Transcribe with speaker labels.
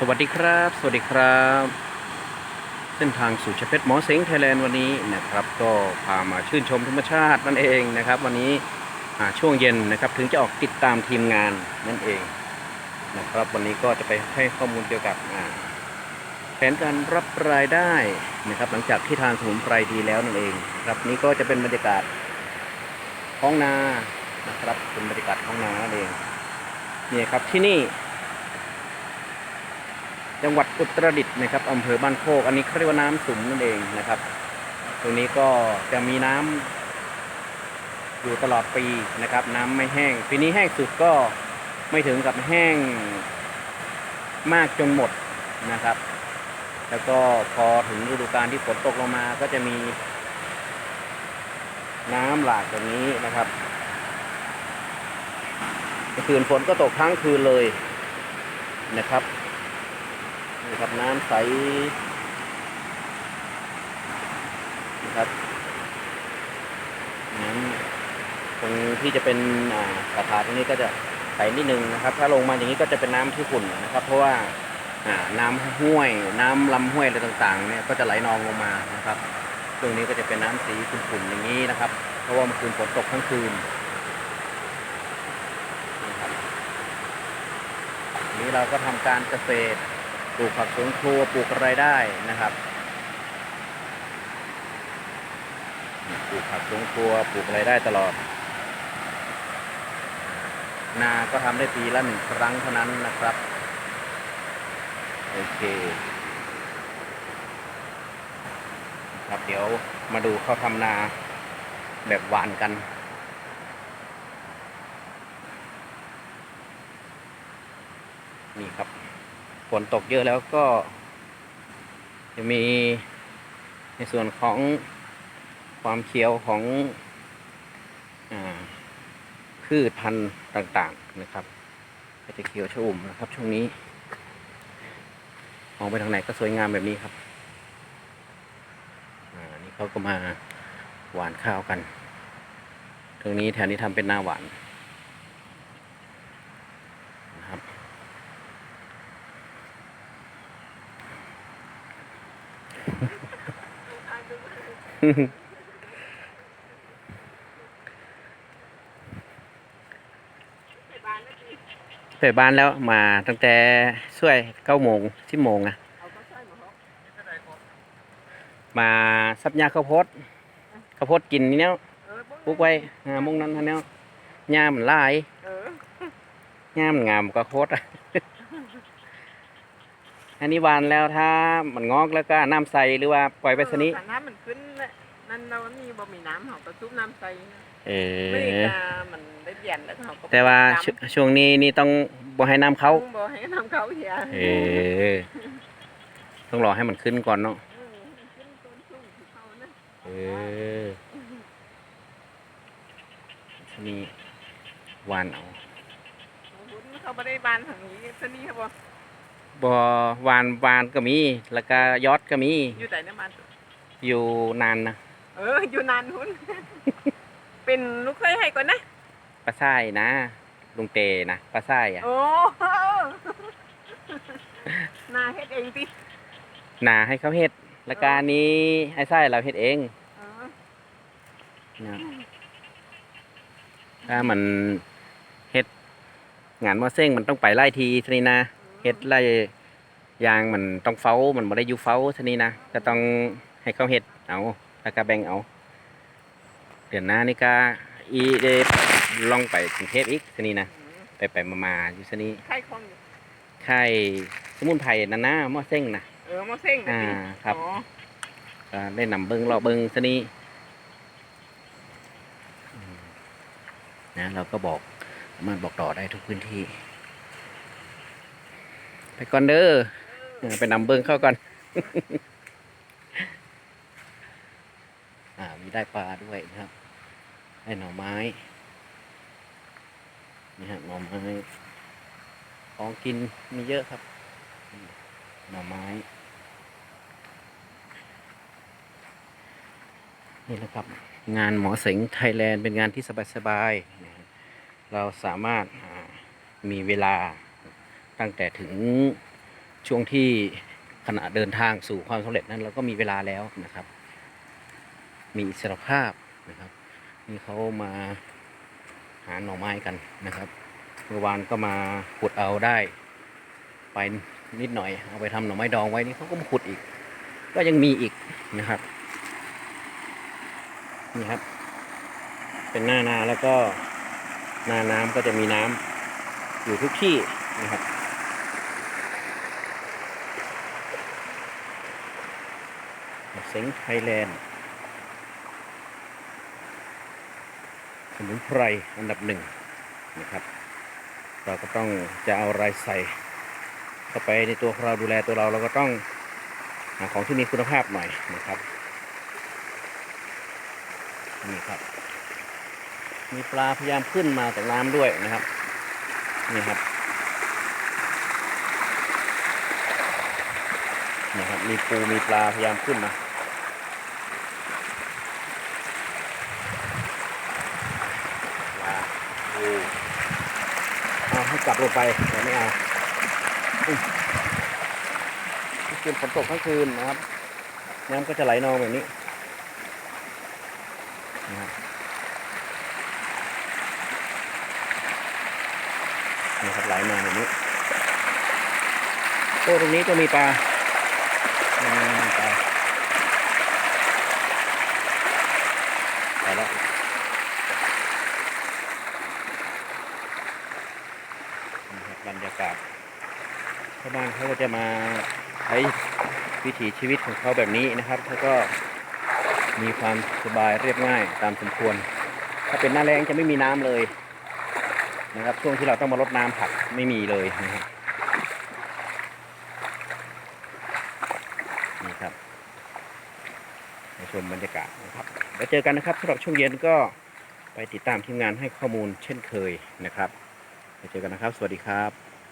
Speaker 1: สวัสดีครับ สวัสดีครับ เส้นทางสู่ชเพชรหมอเสงไทยแลนด์วันนี้นะครับ ก็พามาชื่นชมธรรมชาตินั่นเองนะครับ วันนี้ช่วงเย็นนะครับ ถึงจะออกติดตามทีมงานนั่นเองนะครับ วันนี้ก็จะไปให้ข้อมูลเกี่ยวกับแผนการรับรายได้นะครับ หลังจากที่ทานสมุนไพรดีแล้วนั่นเองครับนี่ก็จะเป็นบรรยากาศท้องนานะครับเป็นบรรยากาศท้องนานั่นเองนี่ครับที่นี่ จังหวัดอุตรดิตถ์นะครับอำเภอบ้านโคก อันนี้เรียกว่าน้ำสุมนั่นเองนะครับ ตรงนี้ก็จะมีน้ำอยู่ตลอดปีนะครับ น้ำไม่แห้ง ปีนี้แห้งสุดก็ไม่ถึงกับแห้งมากจนหมดนะครับ แล้วก็พอถึงฤดูกาลที่ฝนตกลงมาก็จะมี น้ำหลากแบบนี้นะครับคืนฝนก็ตกทั้งคืนเลยนะครับ นี่ครับน้ำใสนะครับน้ำตรงที่จะเป็นอ่าสาขาตรงนี้ก็จะใสนิดนึงนะครับ ถ้าลงมาอย่างนี้ก็จะเป็นน้ำที่ขุ่นนะครับ เพราะว่าน้ำห้วย น้ำลำห้วยอะไรต่างๆ เนี่ยก็จะไหลนองลงมานะครับตรงนี้ก็จะเป็นน้ำสีขุ่นๆอย่างนี้นะครับ เพราะว่าเมื่อคืนฝนตกทั้งคืนนะครับอันนี้เราก็ทำการเกษตร ปลูกผักสวนครัวปลูกอะไรได้นะครับปลูกผักสวนครัวปลูกอะไรได้ตลอด นาก็ทำได้ปีละหนึ่งครั้งเท่านั้นนะครับ โอเค ครับเดี๋ยวมาดูเขาทำนาแบบหวานกันนี่ครับ ฝนตกเยอะแล้วก็ จะมีในส่วนของความเขียวของอพืชพันธุ์ต่างๆนะครับก็จะเขียวชอุ่มนะครับ ช่วงนี้มองไปทางไหนก็สวยงามแบบนี้ครับอ่านี่เขาก็มาหวานข้าวกัน ตรงนี้แถวนี้ทำเป็นหน้าหวานนะครับ ไปบ้านแล้วมาตั้งแต่ช่วยเก้าโมงสิบโมงอะมาซับยาข้าวโพดข้าวโพดกินนี่เนี้ยปลูกไว้หามุงนั้นท่านเนี้ยหญ้ามันหลาย
Speaker 2: เออ
Speaker 1: หญ้ามันงามกว่าโคตรอะ อันนี้หวานแล้วถ้ามันงอกแล้วก็น้ำใสหรือว่าปล่อยไปสนี้
Speaker 2: เออถ้าน้ำมันขึ้นน่ะนั่นเรามีบ่มีน้ำเขาก็ซุบน้ำใส่นะ
Speaker 1: เอ
Speaker 2: ไม่ได้
Speaker 1: อ
Speaker 2: กามันได้เย็นแล้วเขาก็
Speaker 1: แต่ว่า
Speaker 2: ดำ
Speaker 1: ชช่วงนี้นี่ต้องบ่ให้น้ำเขา
Speaker 2: บ่ให้น้ำเขาเสีย
Speaker 1: เออต้องรอให้มันขึ้นก่อนเนาะ
Speaker 2: เออขึ้นต้นสูงที่เขานะ
Speaker 1: เออทีนี้หวานเอา
Speaker 2: บุญเขาไม่ได้บานทางนี้ซะนี่ครับบ่
Speaker 1: บ่หวานหวานก็มี แล้วก็ยอดก็มี
Speaker 2: อยู่แต่น้ำมัน
Speaker 1: อยู่นานนะ
Speaker 2: เออ อยู่นานหุ้น เป็นลูกเคยให้ก่อนนะ
Speaker 1: ปลาไส้นะลุงเตนะปลาไส้อะ
Speaker 2: โอ้นาเฮ็ดเองติ
Speaker 1: หนาให้เขาเฮ็ดแล้วก็อันนี้ไอ้ไส้เราเฮ็ดเอง
Speaker 2: เออ
Speaker 1: นะถ้ามันเฮ็ดงานมอเซ้งมันต้องไปไล่ทีทีนี้นะ เฮ็ดไล่ยางมันต้องเฝ้ามันบ่ได้อยู่เฝ้าทีนี้นะก็ต้องให้เขาเฮ็ดเอาแล้วก็แบ่งเอาเดือนหน้านี่ก็อีเดลองไปกรุงเทพอีกทีนี้นะไปไปมามาๆอยู่ทีนี้
Speaker 2: ไข่คองอยู่
Speaker 1: ค่ายสมุนไพรนั่นนะมอเซ้งนะ
Speaker 2: เออมาเส้งนะ
Speaker 1: อ่า
Speaker 2: ติ
Speaker 1: ครับ
Speaker 2: อ๋อ
Speaker 1: ก็ได้นำเบิงรอเบิงทีนี้อืมนะเราก็บอกสามารถบอกต่อได้ทุกพื้นที่ ไปก่อนเด้อไปนำเบิงเข้าก่อนอ่ามีได้ปลาด้วยนะครับ ได้หน่อไม้นี่ฮะหน่อไม้ของกินมีเยอะครับ หน่อไม้นี่นะครับ งานหมอเสงไทยแลนด์เป็นงานที่สบายๆเราสามารถมีเวลา ตั้งแต่ถึงช่วงที่ขณะเดินทางสู่ความสำเร็จนั้น เราก็มีเวลาแล้วนะครับ มีอิสรภาพนะครับนี่เขามาหาหน่อไม้กันนะครับเมื่อวานก็มาขุดเอาได้ไปนิดหน่อย เอาไปทำหน่อไม้ดองไว้นี่เขาก็มาขุดอีก ก็ยังมีอีกนะครับนี่ครับ เป็นหน้านาแล้วก็หน้าน้ำก็จะมีน้ำอยู่ทุกที่นะครับ เซ็งไทยแลนด์สมุนไพรอันดับหนึ่งนะครับ เราก็ต้องจะเอาอะไรใส่เข้าไปในตัวเราดูแลตัวเราเราก็ต้องหาของที่มีคุณภาพหน่อยนะครับนี่ครับ มีปลาพยายามขึ้นมาจากน้ำด้วยนะครับนี่ครับนี่ครับมีปูมีปลาพยายามขึ้นมา ปลาปูเอาให้ กลับลงไปแต่ไม่เอาคืนฝนตกทั้งคืนนะครับ น้ำก็จะไหลนองแบบนี้นะครับนี่ครับไหลมาแบบนี้โอ้ตรงนี้ก็มีปลาอืมมีปลาไปแล้ว นะครับบรรยากาศชาวบ้านเขาก็ จะมาใช้วิถีชีวิตของเขาแบบนี้นะครับเขาก็มีความสบายเรียบง่ายตามสมควร ถ้าเป็นหน้าแรงจะไม่มีน้ำเลยนะครับ ช่วงที่เราต้องมารดน้ำผักไม่มีเลยนะครับนี่ครับชมบรรยากาศนะครับแล้วเจอกันนะครับสำหรับช่วงเย็นก็ไปติดตามทีมงานให้ข้อมูลเช่นเคยนะครับไปเจอกันนะครับ สวัสดีครับ